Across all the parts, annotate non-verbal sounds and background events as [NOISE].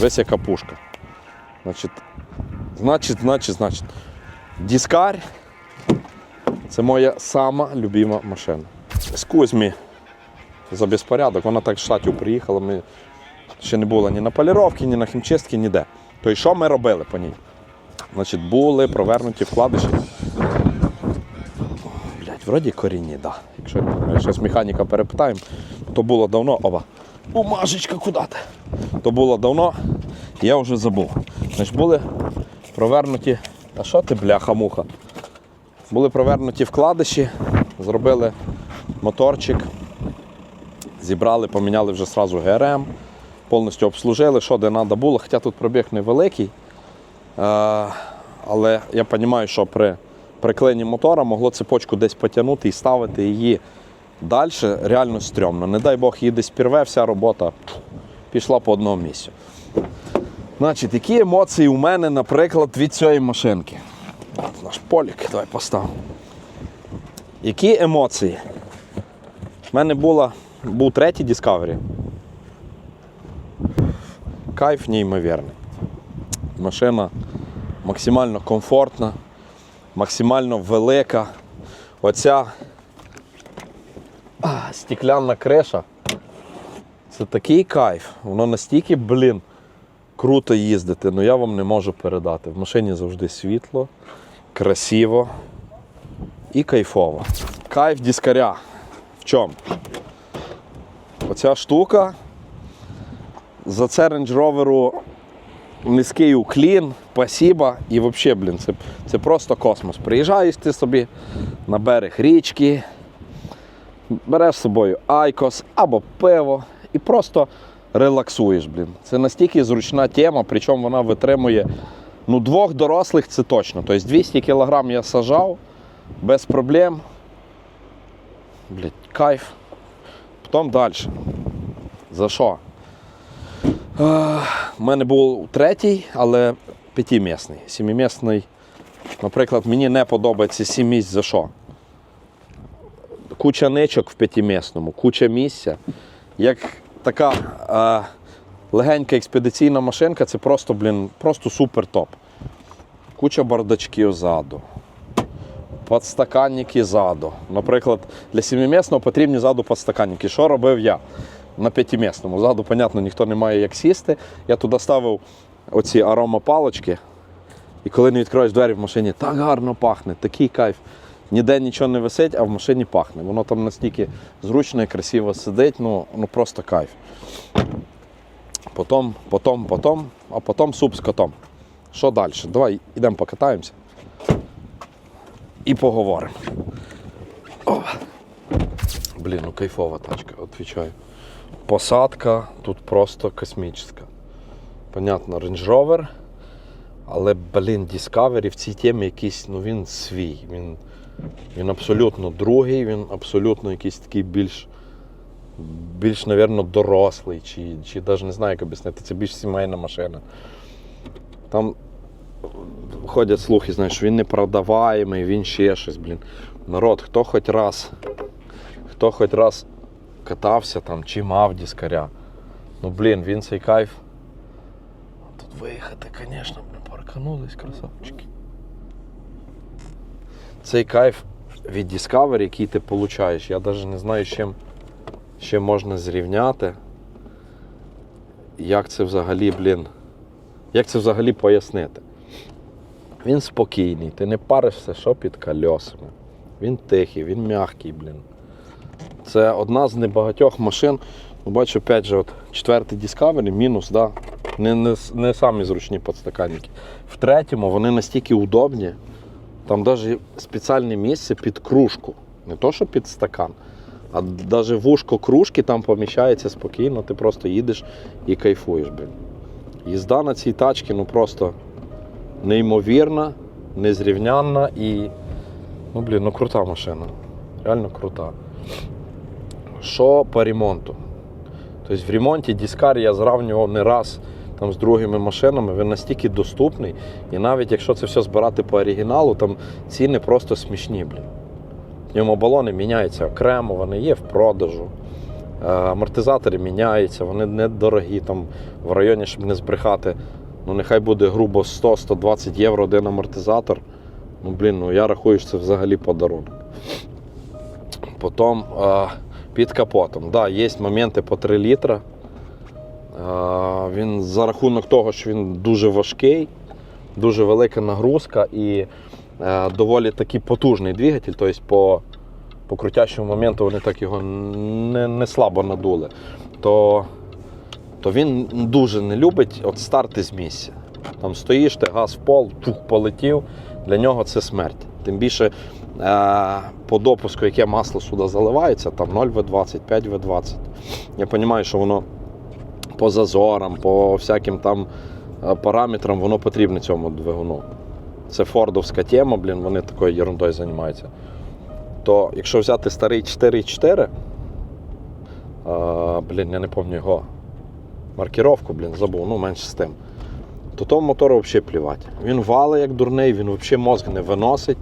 Весь яка пушка. Значить, значить, значить, значить. Діскар це моя сама любима машина. З Кузьмі за безпорядок. Вона так з штатів приїхала. Ми ще не було ні на поліровці, ні на хімчистці, ніде. То й що ми робили по ній? Значить, були провернуті вкладиші. Блять, вроді корінні, да. Якщо щось механіка перепитаємо, то було давно. Оба. Бумажечка куди ти? То було давно, я вже забув. Значить, були провернуті. А що ти, бляха-муха? Були провернуті вкладиші, зробили моторчик, зібрали, поміняли вже сразу ГРМ, повністю обслужили, що де треба було, хоча тут пробіг невеликий. Е, але я розумію, що при приклині мотора могло цепочку десь потягнути і ставити її далі реально стрьомно. Не дай Бог її десь пірве, вся робота пішла по одному місцю. Значить, які емоції у мене, наприклад, від цієї машинки? От наш полік, давай поставимо. Які емоції? У мене була, був третій Discovery. Кайф неймовірний. Машина максимально комфортна, максимально велика. Оця стеклянна криша. Це такий кайф. Воно настільки, блін, круто їздити, ну я вам не можу передати. В машині завжди світло, красиво і кайфово. Кайф дискаря. В чому? Оця штука. За це Range Rover низький уклін, спасіба і взагалі, блін, це, це просто космос. Приїжджаєш ти собі на берег річки, береш з собою айкос або пиво і просто релаксуєш, блін. Це настільки зручна тема, причому вона витримує ну, двох дорослих це точно. Тобто 200 кг я сажав без проблем. Блять, кайф. Потім далі. За що? У мене був третій, але п'ятимісний. Сімимісний, наприклад, мені не подобається сім місць за що? Куча ничок в п'ятимісному, куча місця. Як така е, легенька експедиційна машинка, це просто, блін, просто супер топ. Куча бардачків ззаду. Подстаканники ззаду. Наприклад, для сімимісного потрібні ззаду подстаканники. Що робив я? на п'ятимісному. Ззаду, понятно, ніхто не має як сісти. Я туди ставив оці аромапалочки. І коли не відкриваєш двері в машині, так гарно пахне, такий кайф. Ніде нічого не висить, а в машині пахне. Воно там настільки зручно і красиво сидить, ну, ну просто кайф. Потім, потім, потім, а потім суп з котом. Що далі? Давай йдемо покатаємося і поговоримо. О. Блін, ну кайфова тачка, відповідаю. Посадка тут просто космічна. Понятно, Range Rover, але, блін, Discovery в цій темі якийсь, ну він свій. Він, він абсолютно другий, він абсолютно якийсь такий більш, більш, напевно, дорослий, чи, чи навіть не знаю, як об'яснити, це більш сімейна машина. Там ходять слухи, знаєш, що він непродаваємий, він ще щось, блін. Народ, хто хоч раз, хто хоч раз катався там чи мав дискаря. Ну блін, він цей кайф. Тут виїхати, звісно, парканулись, красавчики. Цей кайф від Discovery, який ти получаєш, я навіть не знаю, з чим, чим можна зрівняти. Як це взагалі, блін, як це взагалі пояснити? Він спокійний, ти не паришся, що під кольосами. Він тихий, він м'який, блін. Це одна з небагатьох машин. Ну, Бачу, опять же, от четвертий Discovery, мінус, да? не, не, не самі зручні подстаканники. В третьому вони настільки удобні, там навіть спеціальне місце під кружку. Не то, що під стакан, а навіть вушко кружки там поміщається спокійно, ти просто їдеш і кайфуєш. Блін. Їзда на цій тачці ну просто неймовірна, незрівнянна і ну, блін, ну крута машина. Реально крута. Що по ремонту? Тобто в ремонті Діскар я зравнював не раз там, з другими машинами, він настільки доступний. І навіть якщо це все збирати по оригіналу, там ціни просто смішні. Блін. В балони міняються окремо, вони є в продажу. Е, Амортизатори міняються, вони недорогі, там в районі, щоб не збрехати. Ну, нехай буде грубо 100-120 євро один амортизатор. Ну, блін, ну я рахую, що це взагалі подарунок. Потім е, під капотом. Да, є моменти по 3 літра. Е, він за рахунок того, що він дуже важкий, дуже велика нагрузка і е, доволі такий потужний двигатель. Тобто по, по крутящому моменту вони так його не, не слабо надули. То, то він дуже не любить от старти з місця. Там стоїш, ти газ в пол, тух, полетів. Для нього це смерть. Тим більше е, по допуску, яке масло сюди заливається, там 0В20, 5В20. Я розумію, що воно по зазорам, по всяким там е, параметрам воно потрібне цьому двигуну. Це фордовська тема, блін, вони такою ерундою займаються. То якщо взяти старий 4.4, е, блін, я не пам'ятаю його маркіровку, блін, забув, ну менше з тим. То тому мотору взагалі плівати. Він валить як дурний, він взагалі мозг не виносить,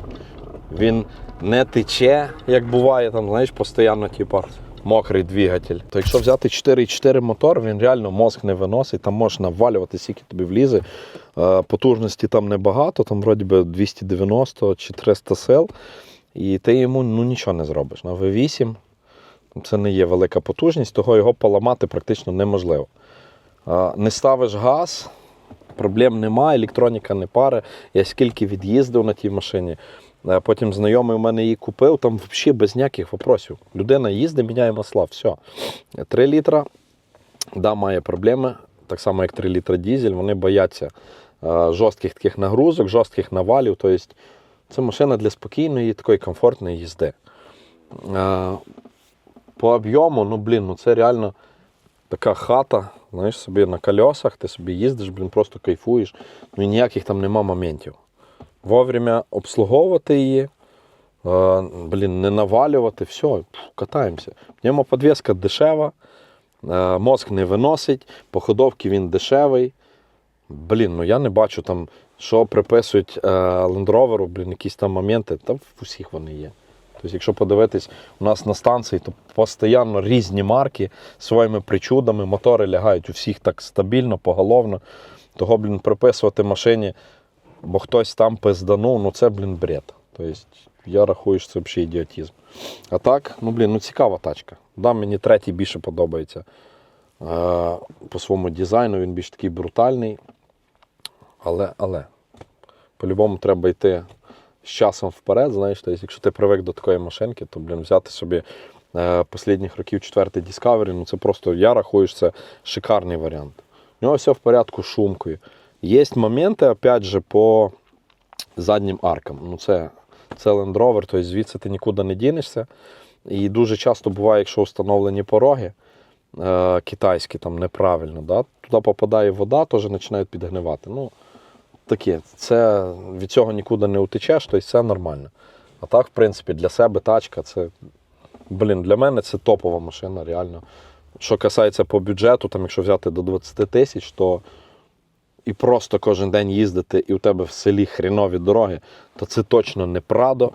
він не тече, як буває, там, знаєш, постійно, типу, мокрий двигатель. То якщо взяти 4.4 мотор, він реально мозг не виносить, там можеш навалювати, скільки тобі влізе. Е, Потужності там небагато, там вроді би 290 чи 300 сил, і ти йому ну, нічого не зробиш. На V8 це не є велика потужність, того його поламати практично неможливо. Е, Не ставиш газ, проблем немає, електроніка не пари. Я скільки від'їздив на тій машині. Потім знайомий у мене її купив, там взагалі без ніяких вопросів. Людина їздить, міняє масла, все. 3 літра, да, має проблеми, так само як 3 літра дізель, вони бояться е, жорстких таких нагрузок, жорстких навалів. Тобто це машина для спокійної, такої комфортної їзди. Е, По об'єму, ну блін, ну це реально така хата, знаєш, собі на колесах, ти собі їздиш, блін, просто кайфуєш. Ну і ніяких там нема моментів. Вовремя обслуговувати її, е, блін, не навалювати, все, катаємося. В ньому підвіска дешева, е, мозг не виносить, по ходовці він дешевий. Блін, ну я не бачу там, що приписують Rover, блін, якісь там моменти, та в усіх вони є. Тобто, якщо подивитись, у нас на станції, то постійно різні марки своїми причудами, мотори лягають у всіх так стабільно, поголовно. Того, блін, приписувати машині, бо хтось там пизданув, ну це, блін, бред. Тобто, я рахую, що це взагалі ідіотизм. А так, ну блін, ну цікава тачка. Да, мені третій більше подобається. Е, по своєму дизайну він більш такий брутальний. Але, але, по-любому треба йти з часом вперед. Знаєш, тобто, якщо ти привик до такої машинки, то блін, взяти собі е, останніх років четвертий Discovery, ну це просто, я рахую, що це шикарний варіант. У нього все в порядку з шумкою. Є моменти, опять же, по заднім аркам. Ну, це, це Land Rover, тобто звідси ти нікуди не дінешся. І дуже часто буває, якщо встановлені пороги е, китайські там неправильно, да, туди попадає вода, теж починають підгнивати. Ну, таке, це від цього нікуди не утечеш, тобто це нормально. А так, в принципі, для себе тачка це. Блін, для мене це топова машина, реально. Що касається по бюджету, там, якщо взяти до 20 тисяч, то і просто кожен день їздити, і у тебе в селі хрінові дороги, то це точно не Прадо,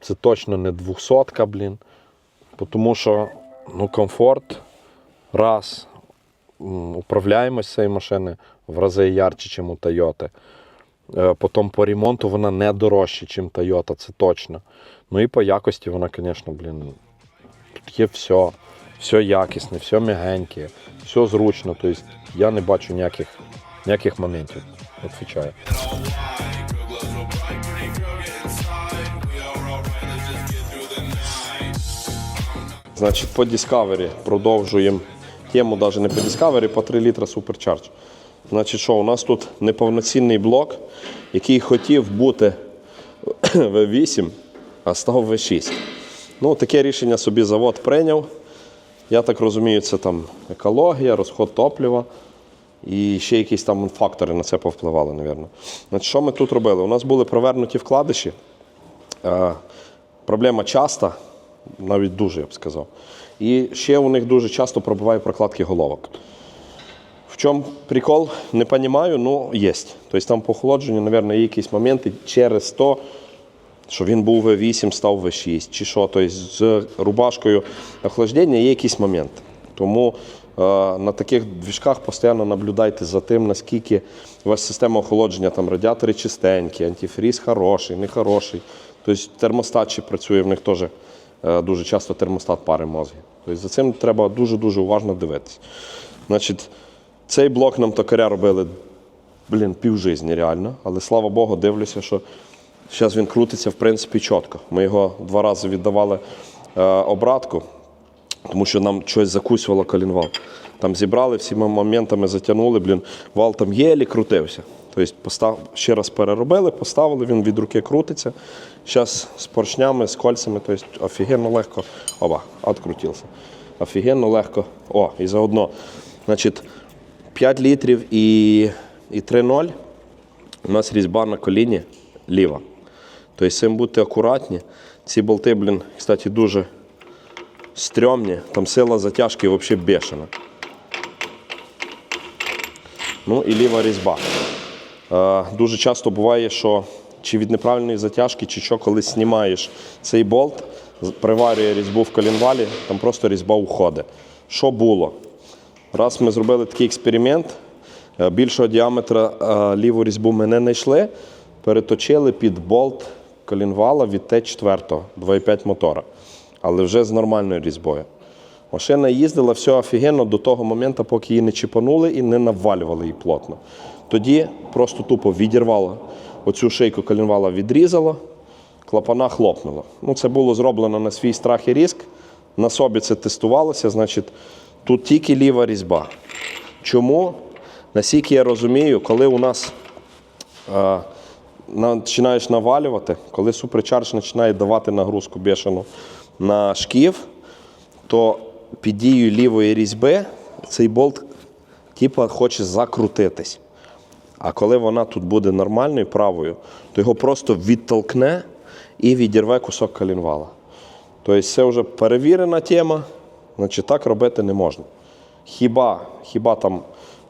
це точно не 200, блін. Тому що ну, комфорт, раз, м, управляємость цієї машини в рази ярче, ніж у Тойоти. Е, Потім по ремонту вона не дорожча, ніж Toyota, це точно. Ну і по якості вона, звісно, блін, тут є все. Все якісне, все м'ягеньке, все зручно. Тобто я не бачу ніяких, ніяких моментів. Відповідаю. Значить, по Discovery продовжуємо тему, навіть не по Discovery, по 3 літра Supercharge. Значить, що, у нас тут неповноцінний блок, який хотів бути [COUGHS] V8, а став V6. Ну, таке рішення собі завод прийняв. Я так розумію, це там екологія, розход топлива і ще якісь там фактори на це повпливали, мабуть. Значить, що ми тут робили? У нас були провернуті вкладиші. Е, проблема часта, навіть дуже, я б сказав. І ще у них дуже часто пробиває прокладки головок. В чому прикол? Не розумію, ну є. Тобто там по охолодженню, є якісь моменти через то, що він був V8, став V6, чи що. Тобто з рубашкою охлаждення є якийсь момент. Тому на таких двіжках постійно наблюдайте за тим, наскільки у вас система охолодження, там радіатори чистенькі, антифріз хороший, не хороший. Тобто термостат чи працює, в них теж е, дуже часто термостат пари мозги. Тобто за цим треба дуже-дуже уважно дивитись. Значить, цей блок нам токаря робили блін, півжизні реально. Але слава Богу, дивлюся, що зараз він крутиться в принципі чітко. Ми його два рази віддавали е, обратку, тому що нам щось закусювало колінвал. Там зібрали всіма моментами, затягнули, блін, вал там єлі крутився. Тобто постав, ще раз переробили, поставили, він від руки крутиться. Зараз з поршнями, з кольцями, тобто офігенно легко. Оба, открутився. Офігенно легко. О, і заодно. Значить, 5 літрів і, і 3,0. У нас різьба на коліні ліва. Тобто цим будьте акуратні. Ці болти, блін, кстати, дуже стрьомні. Там сила затяжки взагалі бешена. Ну і ліва різьба. Е, дуже часто буває, що чи від неправильної затяжки, чи що, коли знімаєш цей болт, приварює різьбу в колінвалі, там просто різьба уходить. Що було? Раз ми зробили такий експеримент, е, більшого діаметра е, ліву різьбу ми не знайшли, переточили під болт колінвала від Т4 2,5 мотора, але вже з нормальною різьбою. Машина їздила все офігенно до того моменту, поки її не чіпанули і не навалювали її плотно. Тоді просто тупо відірвало оцю шийку колінвала відрізало, клапана хлопнуло. Ну, це було зроблено на свій страх і ризик. На собі це тестувалося, значить, тут тільки ліва різьба. Чому? Наскільки я розумію, коли у нас е, починаєш навалювати, коли суперчардж починає давати нагрузку бешену на шків, то під дією лівої різьби цей болт типа, хоче закрутитись. А коли вона тут буде нормальною правою, то його просто відтолкне і відірве кусок колінвала. Тобто це вже перевірена тема, значить так робити не можна. Хіба, хіба там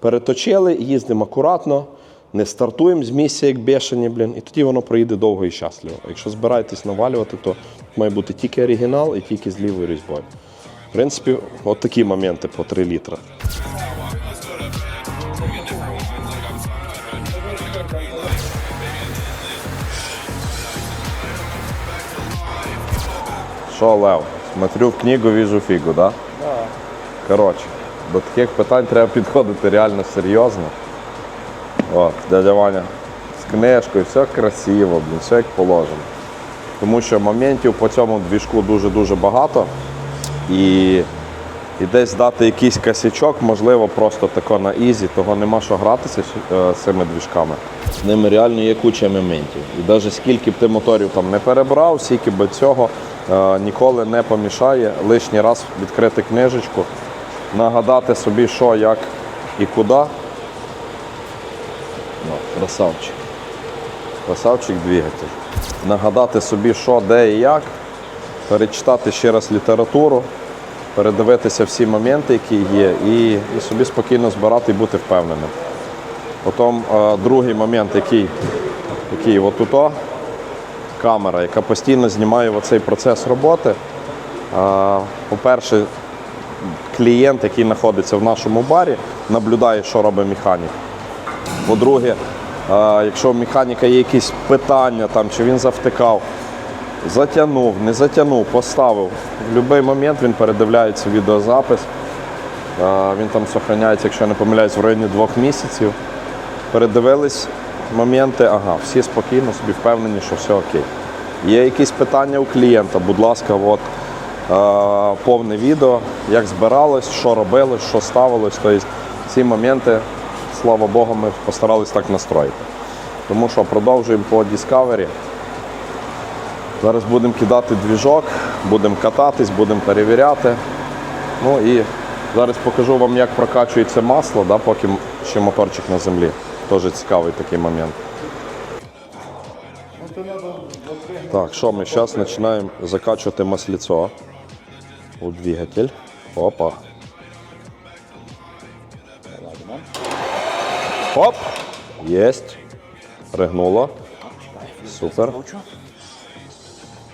переточили, їздимо акуратно, не стартуємо з місця, як бешені, блін, і тоді воно проїде довго і щасливо. Якщо збираєтесь навалювати, то має бути тільки оригінал і тільки з лівою різьбою. В принципі, от такі моменти по 3 літра. Що, Лев? Смотрю в книгу, вижу фігу, да? Да. Коротше, до таких питань треба підходити реально серйозно. От, дядя Ваня з книжкою, все красиво, блін, все як положено. Тому що моментів по цьому двіжку дуже-дуже багато. І, і десь дати якийсь косячок, можливо, просто тако на ізі, того нема що гратися е, з цими двіжками. З ними реально є куча моментів. І навіть скільки б ти моторів там не перебрав, скільки б цього е, ніколи не помішає лишній раз відкрити книжечку, нагадати собі, що, як і куди. Красавчик. Красавчик двигатель. Нагадати собі, що, де і як, перечитати ще раз літературу, передивитися всі моменти, які є, і, і собі спокійно збирати і бути впевненим. Потім е, другий момент, який, який отут, камера, яка постійно знімає оцей процес роботи. Е, по-перше, клієнт, який знаходиться в нашому барі, наблюдає, що робить механік. По-друге, якщо у механіка є якісь питання, там, чи він завтикав, затягнув, не затягнув, поставив. В будь-який момент він передивляється відеозапис. Він там зберігається, якщо я не помиляюсь, в районі двох місяців. Передивились моменти, ага, всі спокійно, собі впевнені, що все окей. Є якісь питання у клієнта, будь ласка, от, повне відео, як збиралось, що робилось, що ставилось. Тобто ці моменти, слава Богу, ми постарались так настроїти. Тому що продовжуємо по Discovery. Зараз будемо кидати двіжок, будемо кататись, будемо перевіряти. Ну і зараз покажу вам, як прокачується масло, да, поки ще моторчик на землі. Теж цікавий такий момент. Так, що ми зараз починаємо закачувати масліцо у двигатель. Опа. Оп! Єсть. Ригнуло. Супер.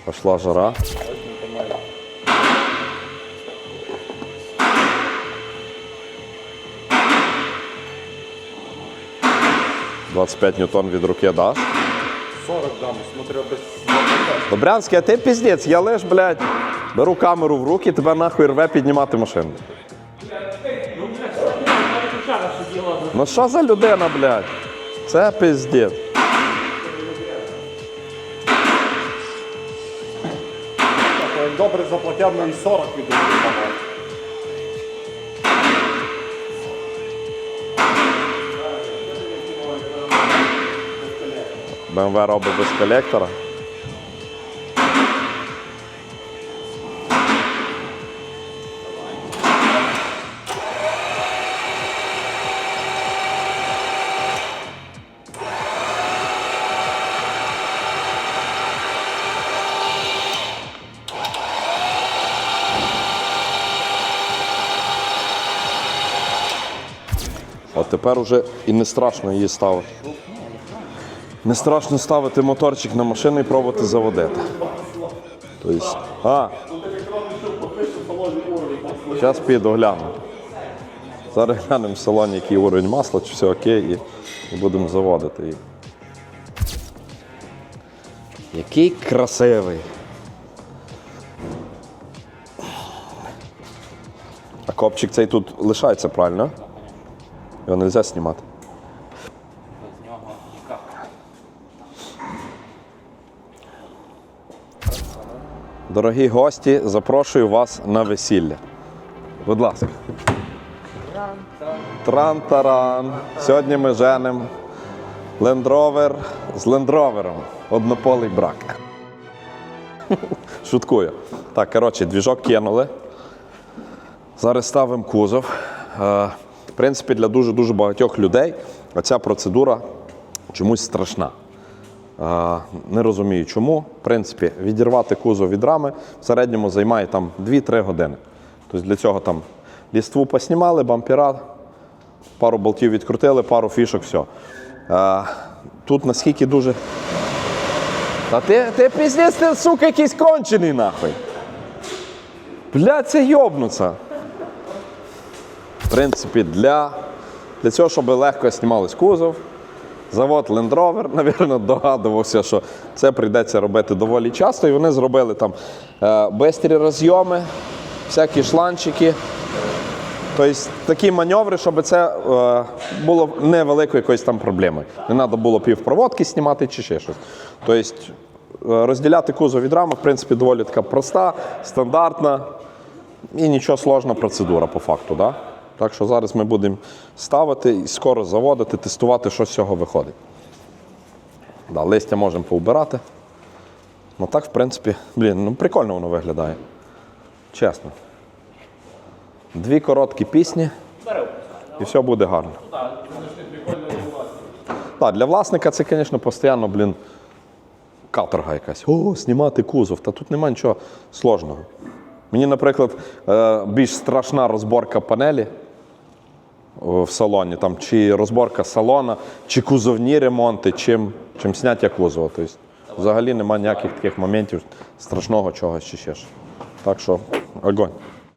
Пошла жара. «25 ньютон від руки даш? 40 дам, смотрю, без Добрянський, а ти піздець, я лиш, блядь, беру камеру в руки, тебе нахуй рве піднімати машину. Ну що за людина, блядь? Це як добре заплатив, ну і 40 від. BMW робить без колектора. Тепер уже і не страшно її ставити. Не страшно ставити моторчик на машину і пробувати заводити. Тобто, а, зараз піду гляну. Зараз глянемо в салоні, який уровень масла, чи все окей, і, і будемо заводити її. Який красивий. А копчик цей тут лишається, правильно? Його не можна знімати. Дорогі гості, запрошую вас на весілля. Будь ласка. Тран-таран. Сьогодні ми женимо лендровер з лендровером. Однополий брак. [LAUGHS] Шуткую. Так, коротше, двіжок кинули. Зараз ставимо кузов. Принципі, для дуже-дуже багатьох людей ця процедура чомусь страшна. Не розумію чому. В принципі, відірвати кузов від рами в середньому займає там 2-3 години. Тобто для цього там ліству поснімали, бампера, пару болтів відкрутили, пару фішок, все. Тут наскільки дуже. Та ти, ти піздець, ти, сука, якийсь кончений нахуй. Бля, це йобнуться. В принципі, для, для цього, щоб легко знімались кузов, завод Land Rover, [LAUGHS] навірно, догадувався, що це прийдеться робити доволі часто. І вони зробили там е, бистрі розйоми, всякі шланчики. Тобто такі маневри, щоб це е, було невеликою якоюсь там проблемою. Не треба було півпроводки знімати чи ще щось. Тобто е, розділяти кузов від рами, в принципі, доволі така проста, стандартна і нічого сложна процедура по факту. Да? Так що зараз ми будемо ставити і скоро заводити, тестувати, що з цього виходить. Да, листя можемо поубирати. Ну так, в принципі, блін, ну прикольно воно виглядає. Чесно. Дві короткі пісні, і все буде гарно. Так, для власника це, звісно, постійно, блін, каторга якась. О, знімати кузов. Та тут немає нічого сложного. Мені, наприклад, е, більш страшна розборка панелі в салоні, там, чи розборка салона, чи кузовні ремонти, чим, чим зняття кузова. Тобто, взагалі немає ніяких таких моментів страшного чогось чи ще. ж. Так що, огонь.